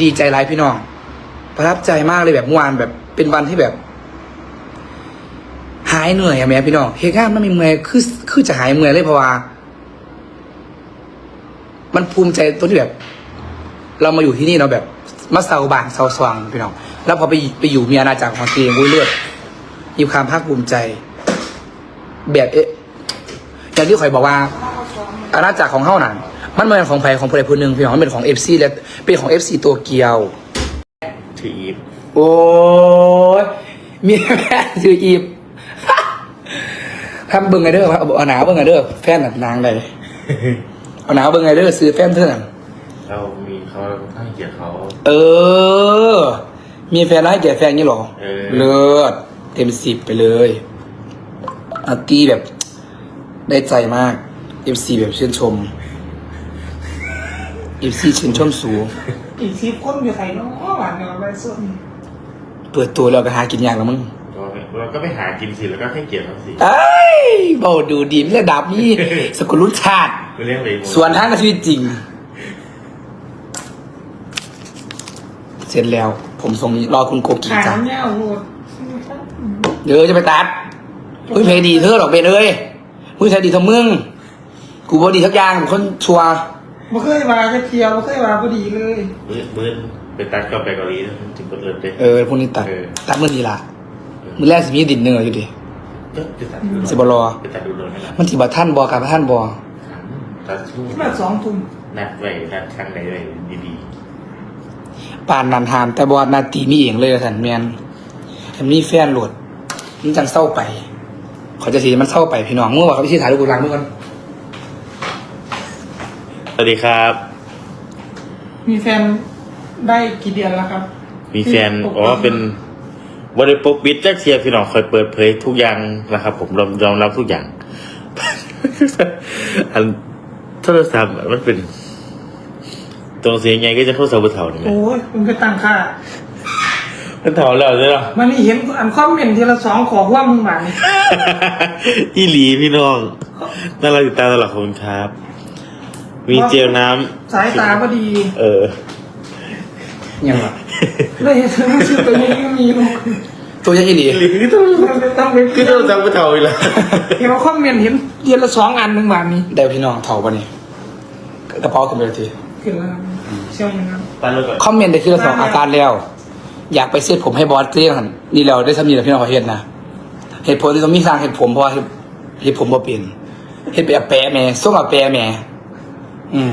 ดีใจร้ายพี่น้อง ประทับใจมากเลยแบบเมื่อวานแบบเป็นวันที่แบบ หายเหนื่อยอะแม่พี่น้องเฮก้ามันมีเมื่อยคือคือจะหายเมื่อยเลยเพราะว่า มันภูมิใจตรงที่แบบ เรามาอยู่ที่นี่เราแบบมาเซาบางเซาสว่างพี่น้อง แล้วพอไปไปอยู่มีอาณาจักรของตัวเองวุ้ยเลือดมีความภาคภูมิใจ แบบเอ๊ะอย่างที่ข่อยบอกว่าอาณาจักรของเฮ้านั่น มันเป็นของใครของผู้ใดผู้หนึ่งพี่น้องมันเป็นของเอฟซีและเป็นของเอฟซีตัวเกียว ถืออีฟโอ้ยมีแฟนซื้ออีบทำเบิ้งไงเด้อเอาหนาวเบิ้งไงเด้อแฟนน่ะนางเลยเอาหนาวเบิ้งไงเด้อซื้อแฟนเท่านั้นเรามีเขาเราให้เกียรติเขาเออ มีแฟนแล้วให้แก่แฟนนี่หรอเออเลิศเต็มสิบไปเลยอาร์ตี้แบบได้ใจมากเอฟซีแบบชื่นชมเอฟซีชื่นชมสูงอีกสิบคนอยู่ใครเนาะหวานเนาะใบส้มเปิดตัวแล้วก็หากินยากแล้วมึงเราเราก็ไปหากินสิแล้วก็ให้เกียรติเขาสิเอ้ยเบาดูดีไม่ระดับนี้สกุลรุ่นชาติ คือเรื่องอะไรส่วนทางกับชีวิตจริง เสร็จแล้ว ผมส่งนี้รอคุณโกกีหาจ้ะเงี้ยโหดเดี๋ยวจะไปตัดอุ้ยเพลงดีเธอหรอกเป็นเอ้ยอุ้ยเพลงดีทั้งมึง กูบอดีทักอย่างเป็นคนชัวร์ บ่เคยมาก็เที่ยวบ่เคยมาพอดีเลยมือมือไปตัดกับไปเกาหลีถึงก็เลิศเลย เออพวกนี้ตัดเออ ตัดมือดีละมือแรกสิมีดินเนอร์อยู่ดิ ก็จะตัดสิบรอ ไปตัดดูโดนไหมล่ะมันสิบท่านบอกกับท่านบอตัดช่วงมาสองทุ่มนัดไว้นัดครั้งไหนไว้ดีปานนันหาม แต่บอนาตีมีเองเลยสันแมนแถมนี่แฟนโหลดมันจังเศร้าไป เขาจะสีมันเศร้าไปพี่น้องเมื่อวานเขาไปที่ถ่ายรูปกูรังเมื่อวันๆ สวัสดีครับ มีแฟนได้กี่เดือนแล้วครับมีแฟนอ๋อเป็นบริปกปิดแจ็คเชียร์พี่น้องคอยเปิดเผยทุกอย่างนะครับ ผมยอมยอมรับทุกอย่าง อันโทรศัพท์มันเป็น ตรงเสียงไงก็จะโทรศัพท์บนเถาเนี่ยโอ้ยมันก็ตั้งค่ามันเถาแล้วใช่หรอมันนี่เห็นอันคอมเมนต์ทีละสองขอว่ามึงหวานอีหลีพี่น้องน่ารักติดตามตลอดขอบคุณครับ มีเจลน้ำสายตาพอดีเออ ยังวะเลยเห็นมันชื่อตัวนี้ก็มีลูกตัวยังอีหลีหรือต้องมันต้องเป็นคือต้องจำกระเทาอีกแล้วเห็นว่าคอมเมนต์เห็นเดือนละสองอันมึงหวานนี้ได้พี่น้องเถาปะนี่กระเพาะขึ้นไปเลยทีขึ้นแล้วครับเชื่อไหมครับปันเลยก่อนคอมเมนต์ได้คือละสองอาการแล้ว อยากไปเซตผมให้บอสเกลี้ยงหันนี่เราได้ทำนี่แหละพี่น้องขอเห็นนะเหตุผลที่ต้องมีสร้างเหตุผมเพราะว่าเหตุเหตุผมบ่เปลี่ยนเหตุไปอาแปะแม่ส่งอาแปะแม่ อืม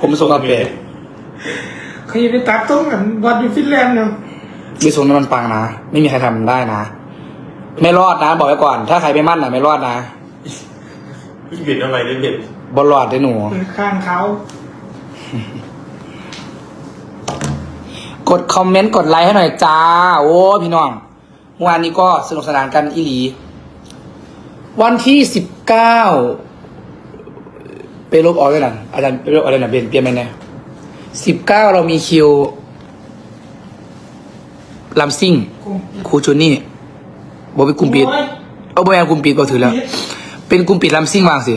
ผมส่งอาแปะเคยไปตัดต้มกันวัดอยู่ฟินแลนด์เนาะไม่ส่งน้ำมันปังนะ ไม่มีใครทำได้นะ ไม่รอดนะ บอกไว้ก่อน ถ้าใครไม่มั่นนะไม่รอดนะพี่เปลี่ยนอะไรเด็ดบอลรอดได้หนูเป็นข้างเขากดคอมเมนต์กดไลค์ให้หน่อยจ้า โอ้ พี่น้องเมื่อวานนี้ก็สนุกสนานกันอีหลี วันที่สิบเก้า ไปลบออกเลยนะอาจารย์ไปลบอะไรนะเปลี่ยนเปลี่ยนไปไหนสิบเก้าเรามีคิวลำซิ่งครูจูนี่บอกเป็นกลุ่มปิดโอ้ยเอาบอยกลุ่มปิดบอกถือแล้ว เป็นกลุ่มปิดลำซิ่งวางสิ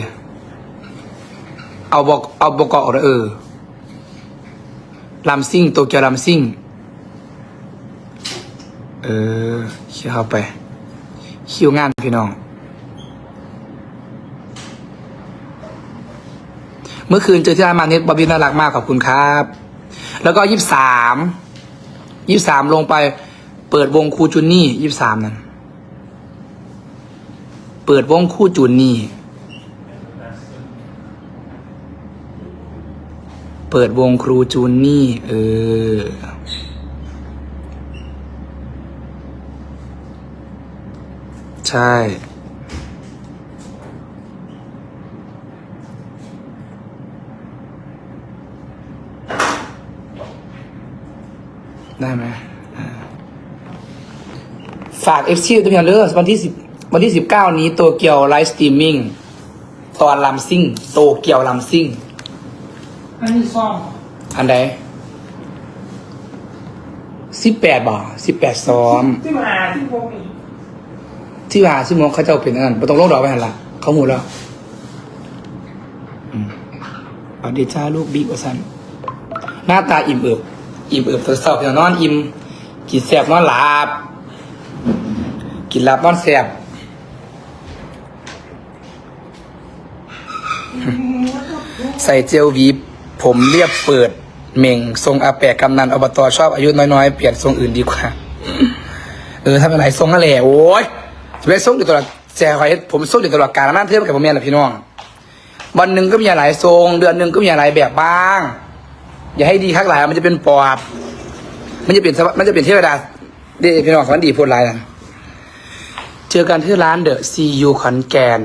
เอาบอกเอาบอกเกาะออกเลยเออลำซิ่งโตเกียวลำซิ่ง เออเขียเข้าไป คิวงานพี่น้อง เมื่อคืนเจอที่ร้านมาน็ตบอบบี้น่ารักมากขอบคุณครับ แล้วก็ยี่สามยี่สามลงไป เปิดวงครูจุนนี่ยี่สามนั่นเปิดวงคู่จุนนี่เปิดวงครูจูนนี่ เออ ใช่ ได้ไหมอ่าฝาก FC ตัวเพียงเด้อวันที่สิบวันที่สิบเก้านี้โตเกียวไลฟ์สตรีมมิ่งตอนลำซิ่ง โตเกียวลำซิ่ง อันนี้ซ่อมอันใดสิบแปดบ่สิบแปดซ้อม ที่มาที่วงอีกที่ว่าซิมองเขาเจ้าเป็นอันนั้นบ่ต้องลงดอกไปหันละเขาหูแล้วอืมเอาเดจ้าลูกบิ๊กว่าสันหน้าตาอิ่มเอิบ อิ่มเอิบตัวเศร้าพี่น้องนอนอิ่มกินแสบนอนหลับกินหลับนอนแสบใส่เจลวีผมเรียบเปิดเม่งทรงอาแปะกำนันอบตชอบอายุน้อยๆ เปลี่ยนทรงอื่นดีกว่า เออถ้าเป็นไรทรงนั่นแหละโอ้ยจะไปทรงอยู่ตลอดแซ่คอยผมทรงอยู่ตลอดกาลนั่นเทียบกับผมเมียนะพี่น้องวันหนึ่งก็มีหลายทรง เดือนหนึ่งก็มีหลายแบบบ้าง อย่าให้ดีข้างหลายมันจะเป็นปอบมันจะเป็นสวมันจะเป็นเทวดาเด้พี่น้องเขาดีพูดหลายนะเจอกันที่ร้านเดอะซียูขอนแก่น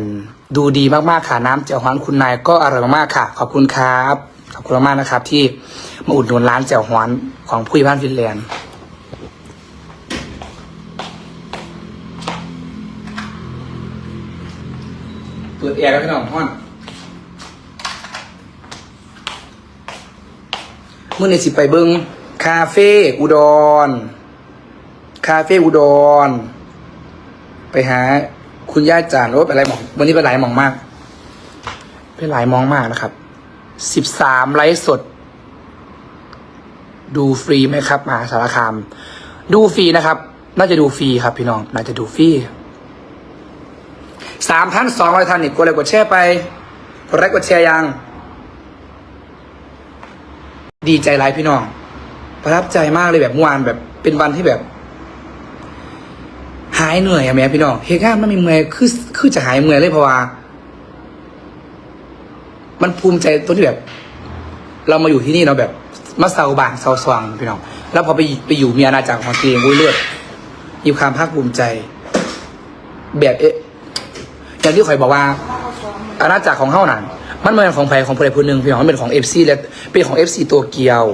ดูดีมากๆค่ะน้ำเจียวฮ้อนคุณนายก็อร่อยมากๆค่ะ ขอบคุณครับขอบคุณมากนะครับ ที่มาอุดหนุนร้านเจียวฮ้อนของผู้ใหญ่บ้านฟินแลนด์เปิดแอร์แล้วพี่น้องฮ้อน เมื่อในสิไปเบิงคาเฟ่อุดร คาเฟ่อุดร ไปหาคุณย่าจานโอ้ไปหลายหมอง วันนี้ไปหลายหมองมาก ไปหลายมองมากนะครับ สิบสามไลฟ์สด ดูฟรีไหมครับมหาสารคาม ดูฟรีนะครับ น่าจะดูฟรีครับพี่น้อง น่าจะดูฟรีสามพันสองร้อยท่านนี่กดไลค์กดแชร์ไปกดไลค์กดแชร์ยัง ดีใจหลายพี่น้อง ประทับใจมากเลยแบบเมื่อวานแบบเป็นวันที่แบบ หายเหนื่อยอะแม่พี่น้องเฮก้ามันมีเมื่อยคือคือจะหายเมื่อยเลยเพราะว่า มันภูมิใจตัวที่แบบ เรามาอยู่ที่นี่เราแบบมาเซาบางเซาสว่างพี่น้อง แล้วพอไปไปอยู่มีอาณาจักรของตัวเองวุ้ยเลือดมีความภาคภูมิใจ แบบเอ๊ะอย่างที่ข่อยบอกว่าอาณาจักรของเฮ้านั่น มันไม่เป็นของใครของผู้ใดผู้หนึ่งพี่น้องมันเป็นของเอฟซีและเป็นของเอฟซีตัวเกียว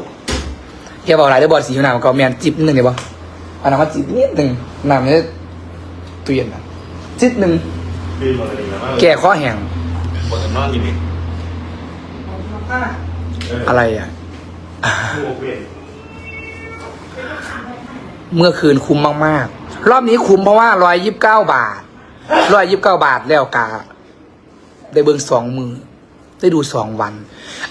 แกบอกอะไรได้บอลสีหนามนก็แมนจิบหนึ่งเดี๋ยวบออันนั้นก็จิบนิดหนึ่งน้ำเนี่ยตู้เย็นนะจิบหนึ่งลืมอะไรนะว่าแก่ข้อแห้งบนนอนอยู่นี่อะไรอะลูกเว้นเมื่อคืนคุ้มมากๆ รอบนี้คุ้มเพราะว่าร้อยยิบเก้าบาทร้อยยิบเก้าบาทแล้วกาได้เบิ้งสองมือ ได้ดูสองวัน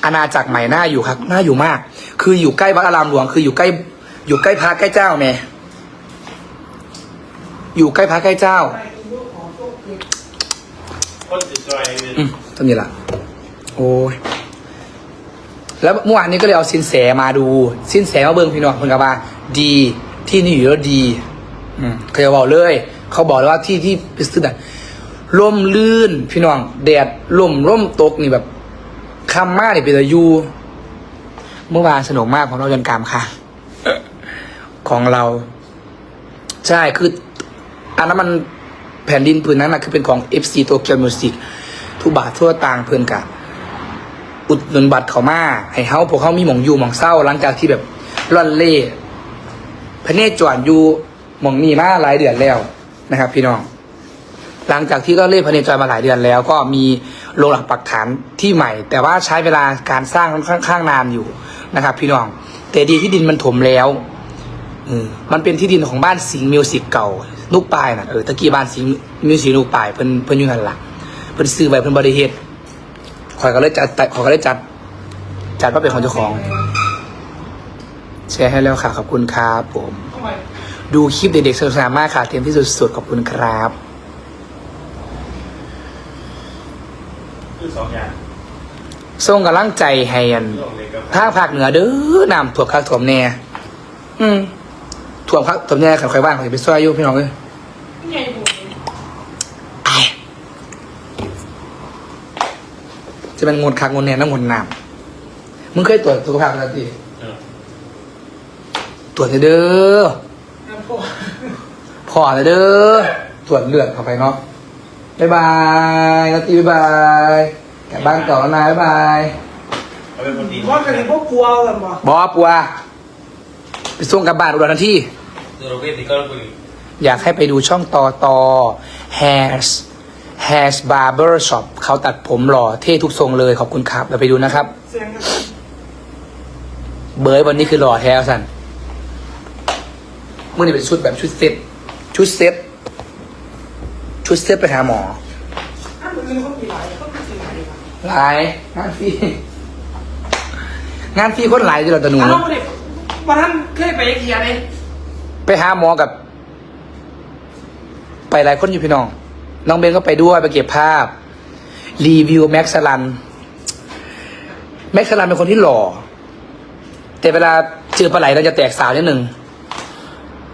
อาณาจักรใหม่น่าอยู่ครับน่าอยู่มาก คืออยู่ใกล้วัดอารามหลวง คืออยู่ใกล้ อยู่ใกล้พระใกล้เจ้าแม่อยู่ใกล้พระใกล้เจ้าคนจิตใจเนี่ยอืมตอนนี้ละโอ้ยแล้วเมื่อวานนี้ก็เลยเอาสินแสมาดู สินแสมาเบิ่งพี่น้องเพิ่นกับว่า ดีที่นี่อยู่แล้วดี อืมเคยบอกเลย เขาบอกเลยว่าที่ที่พิสต์ร่มลื่นพี่น้อง แดดร่มร่มตกนี่แบบ คำมากนี่เป็นตาอยูเมื่อวานสนุกมากของเราจนกรรมค่ะ ของเรา ใช่คือ อันนั้นมันแผ่นดินพื้นนั้นนะคือเป็นของ FC โตเกียวมิวสิกทุบาททั่วต่างเพื่อนกะอุดหนุนบัตรเขามาให้เฮาพวกเขามีหมองอยู่หมองเศร้าหลังจากที่แบบร่อนเล่พระเนจรจวนอยู่หมองนี่มาหลายเดือนแล้วนะครับ พี่น้อง หลังจากที่ร่อนเล่พระเนจรมาหลายเดือนแล้ว ก็มี โรงหลักปักฐานที่ใหม่ แต่ว่าใช้เวลาการสร้างค่อนข้างนานอยู่นะครับ พี่น้อง แต่ดีที่ดินมันถมแล้วมันเป็นที่ดินของบ้านสิงห์มิวสิกเก่าลูกปลายน่ะเออตะกี้บ้านสิงห์มิวสิกลูกปลายเพิ่นเพิ่นอยู่นั่นล่ะเพิ่นซื้อไว้เพิ่นบริเฮ็ดข่อยก็เลยจัดข่อยก็เลยจัด จัดว่าเป็นของเจ้าของแชร์ให้แล้วค่ะขอบคุณครับผมทำไมดูคลิปเด็กๆสนุกสนานมากค่ะเต็มที่สุดๆขอบคุณครับ คือ สองอย่างส่งกำลังใจให้อันเรื่องเล็กกับภาคภาคเหนือเด้อน้ำท่วมคักท่วมแน่อืมท่วมคักท่วมแน่ขันใครบ้างเขาจะไปซอยอยู่พี่น้องเอ้ยไงผมจะเป็นงดคักงดแน่น้ำงดน้ำมึงเคยตรวจสุขภาพแล้วทีเออตรวจเด้อน้ำพวกพอเลยเด้อตรวจเลือดเข้าไปเนาะบ๊ายบายนาทีบ๊ายบาย กลับบ้านเก่าแล้วนะบ๊ายบายเขาเป็นคนดีว่ากันพวกกลัวกันบ่บอปัวไปส่งกลับบ้านอุดรนาทีตัวเราเวทนี่ก็คุยอยากให้ไปดูช่องต่อต่อ Hairs Hairs Barber Shop เขาตัดผมหล่อเท่ทุกทรงเลยขอบคุณครับเราไปดูนะครับ เสียงกันเบย์วันนี้คือหล่อแท้สันมื่อนี้เป็นชุดแบบชุดเซ็ตชุดเซ็ตชุดเซ็ตไปหาหมออันอื่นเขามีหลายเขามีสิ่งหลายอะ หลายงานฟรีงานฟรีคนหลายที่เราตะหนูอันเราไม่ได้บวันนั้นเคยไปเขียนเองไปหาหมอกับ ไปหลายคนอยู่พี่น้อง น้องเบนก็ไปด้วยไปเก็บภาพ รีวิวแม็กซ์ลัน แม็กซ์ลันเป็นคนที่หล่อ แต่เวลาเจอปลาไหลเราจะแตกสาวนิดหนึ่ง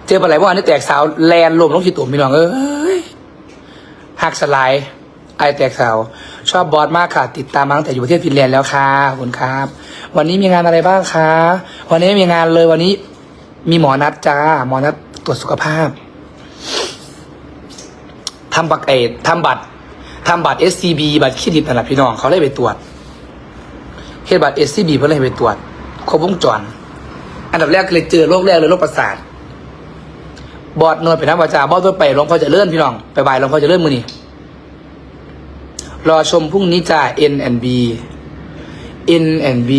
เจอปลาไหลเมื่อวานนี้แตกสาวแลนลมลงขีตุ่มพี่น้องเอ้ยหักสลายไอแตกสาว ชอบบอสมากค่ะ ติดตามมาตั้งแต่อยู่ประเทศฟินแลนด์แล้วค่ะขอบคุณครับ วันนี้มีงานอะไรบ้างคะวันนี้มีงานเลยวันนี้ มีหมอนัดจ้าหมอนัดตรวจสุขภาพทำบัตรเอทำบัตรทำบัตร SCB บัตรเครดิตนั่นแหละพี่น้องเขาเลยไปตรวจเฮดบัตร SCB เพื่อเลยไปตรวจครบวงจร อันดับแรกเลยเจอโรคแรกเลยโรคประสาทบอดนวดไปน้ำวาจาบอดตัวไปหลวงพ่อจะเลื่อนพี่น้องไปบ่ายหลวงพ่อจะเลื่อนมือนี่ รอชมพรุ่งนี้จ้า N and B N and B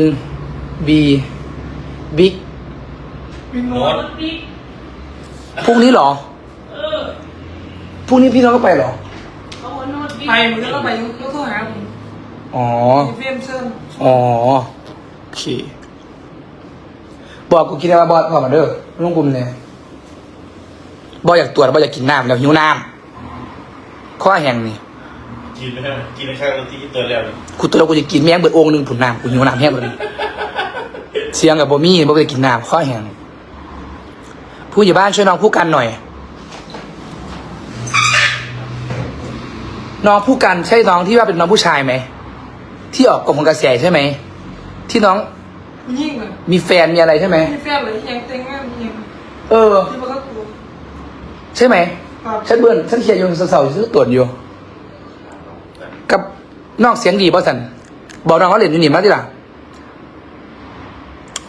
N B Big วินโนตพรุ่งนี้เหรอพรุ่งนี้พี่น้องก็ไปเหรอ ไปมึงก็ไปมึงก็โทรหาผมอ๋อ เฟรมเซิร์นอ๋อ โอเค บอกกูกินอะไรมาบอสบอกมาเด้อลุงกลุ่มเนี่ยบออยากตรวจบออยากกินน้ำแล้วหิวน้ำ ข้อแห้งนี่กินนะกินข้าวที่ตัวแล้วกูตัวเรากูจะกินแม่งเบิดโอ่งหนึ่งผุนน้ำกูหิวน้ำแห้งเลยเสียงกับบอมี่บอไปกินน้ำข้อแห้งผู้ใหญ่บ้านช่วยน้องผู้กันหน่อย น้องผู้กันใช่น้องที่ว่าเป็นน้องผู้ชายไหมที่ออกกลุ่มของกระแสใช่ไหมที่น้องมันยิ่งเลยมีแฟนมีอะไรใช่ไหมมีแฟนเลยยังเต็งงานยังเออที่มันก็กลัวใช่ไหมครับ ฉันเบื่อฉันเคลียร์อยู่เสาๆซื้อตรวจอยู่ กับนอกเสียงดีบ่สันบอกน้องเขาเรียนอยู่นี่มาดิล่ะ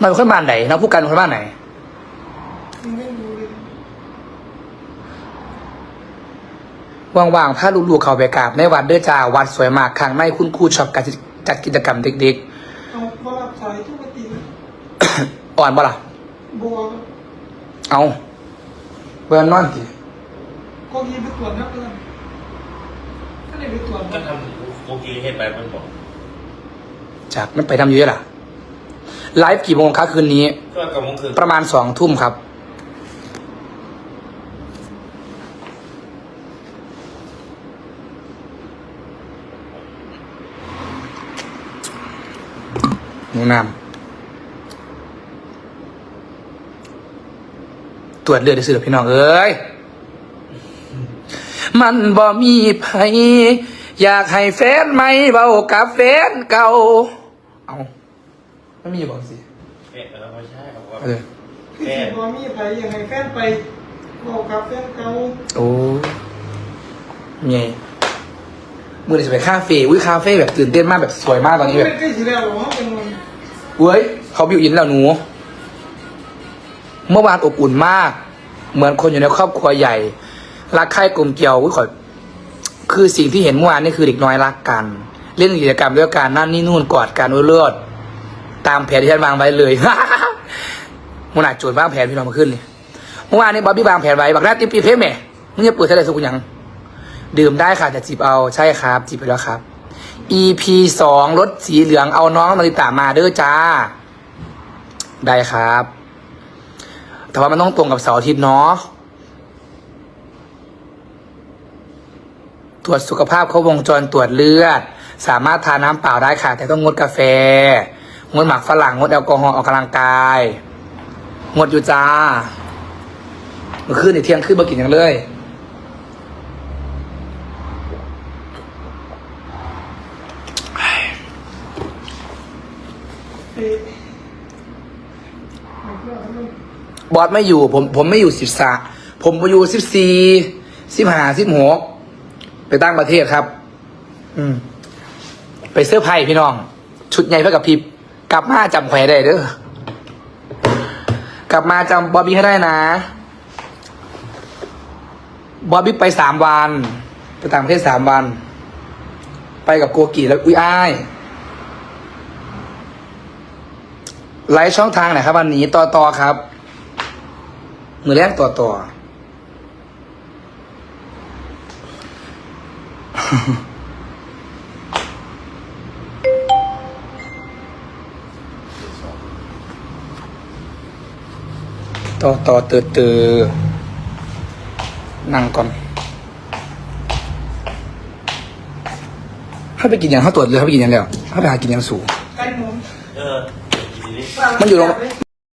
น้องเป็นคนบ้านไหนน้องผู้กันเป็นคนบ้านไหนมันไม่รู้เลยว่างๆพาลูกๆเขาไปกราบในวัดเด้อจ้าวัดสวยมากข้างในคุณครูชอบการจัดกิจกรรมเด็กเอาว่ารับสายทุกปฏิๆอ่อนบ่ล่ะบัวเอาเบื่อนอน ทีก็ยีไปตรวจนักเรียนก็เลยไปตรวจก็ทำโอเคให้ไปมันบอกจากนั้นไปทำอยู่เยอะล่ะไลฟ์กี่โมงคะคืนนี้ ก็กำลังคืนประมาณสองทุ่มครับ หนูน้ำตรวจเลือดได้สิเหรอพี่น้อง เอ้ย มันบ่มีไผอยากให้แฟนใหม่เบากับแฟนเก่า เอาไม่มีบอกสิเอ๊ะเราไม่ใช่เราว่าเออคือสิบอมีไปยังไงแฟนไปบอกกับแฟนเก่าโอ้ไงมือจะไปคาเฟ่อุ้ยคาเฟ่แบบตื่นเต้นมากแบบสวยมากตอนนี้แบบใกล้สิแล้วหรอเป็นวันเว้ยเขาบิวอินแล้วหนู เมื่อวานอบอุ่นมาก เหมือนคนอยู่ในครอบครัวใหญ่ รักใคร่กลมเกลียวอุ้ยขอคือสิ่งที่เห็นเมื่อวานนี่คือเด็กน้อยรักกัน เล่นกิจกรรมด้วยกันนั่นนี่นู่นกอดกันอุ้ยเลือดตามแผนที่ฉันวางไว้เลยมันอาจโจทย์วางแผนพี่น้องมาขึ้นเลยเมื่อวานนี้บ๊อบบี้วางแผนไว้บักหน้าติ๊บปีเพ่แม่มึงจะเปิดเท่าไหร่สุกยังดื่มได้ค่ะแต่จิบเอาใช่ครับจิบไปแล้วครับ EP สองรถสีเหลืองเอาน้องนาริตามาเด้อจ้า ได้ครับ แต่ว่ามันต้องตรงกับเสาร์อาทิตย์เนาะ ตรวจสุขภาพครบวงจรตรวจเลือด สามารถทานน้ำเปล่าได้ค่ะ แต่ต้องงดกาแฟ งดหมักฝรั่งงดแอลกอฮอล์ออกกำลังกาย งดอยู่จ้าเมื่อคืนในเที่ยงคืนมากินยังเลยบอสไม่อยู่ ผมผมไม่อยู่สิบสาผมไปอยู่สิบสี่สิบห้าสิบหก ไปตั้งประเทศครับ อืม ไปเสื้อร์ไพ่พี่น้อง ชุดใหญ่เพื่อกับพริบกลับมาจำแขวได้เด้อกลับมาจำบอบบี้ให้ได้นะบอบบี้ไปสามวันไปต่างประเทศสามวัน ไปกับโกกีแล้วอุ้ยอ้ายไลฟ์ช่องทางไหนครับ วันนี้ต่อต่อครับ มือแรกต่อต่อ ต่อต่อตือนตือนนั่งก่อนให้ไปกินยังเขาตรวจเลยถ้าไปกินยังแล้วถ้าไปหากินยังสูงมันอยู่ตรง